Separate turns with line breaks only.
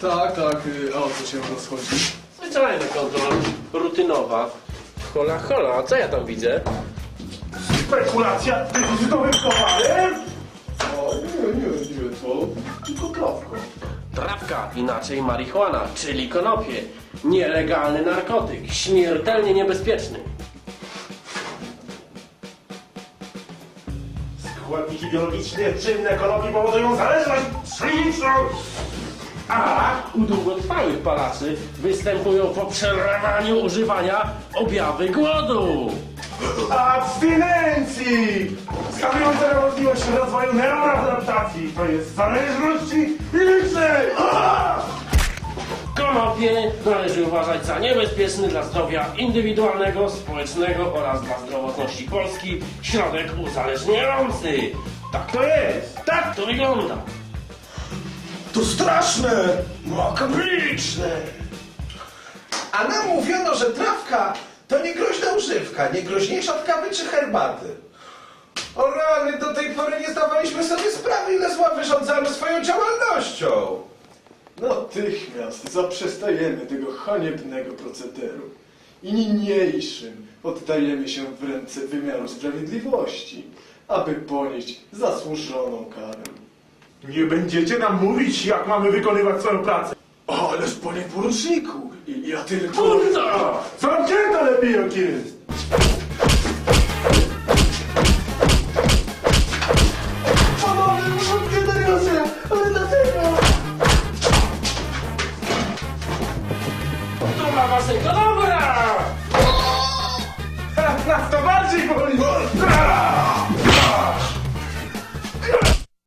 Tak, tak, y, a o co się rozchodzi?
Zwyczajna kontrola, rutynowa. Hola, hola, co ja tam widzę?
Spekulacja deficytowym towarem?
O, nie, nie, nie, to tylko trawka.
Trawka, inaczej marihuana, czyli konopie. Nielegalny narkotyk, śmiertelnie niebezpieczny.
Składniki biologiczne czynne konopi powodują zależność psychiczną. A
U długotrwałych palaczy występują po przerwaniu używania objawy głodu.
abstynencji! Wskazujące na możliwość rozwoju neuroadaptacji, to jest zależności licznej!
Konopie należy uważać za niebezpieczny dla zdrowia indywidualnego, społecznego oraz dla zdrowotności Polski środek uzależniający. Tak to jest, tak to wygląda.
To straszne! Makabryczne! A nam mówiono, że trawka to niegroźna używka, niegroźniejsza od kawy czy herbaty. O rany, do tej pory nie zdawaliśmy sobie sprawy, ile zła wyrządzamy swoją działalnością.
Natychmiast zaprzestajemy tego haniebnego procederu i niniejszym oddajemy się w ręce wymiaru sprawiedliwości, aby ponieść zasłużoną karę.
Nie będziecie nam mówić, jak mamy wykonywać swoją pracę.
O, ależ panie poruczniku, ja tylko...
Kurwa!
Zamknięta lepiej jak jest! Dobra!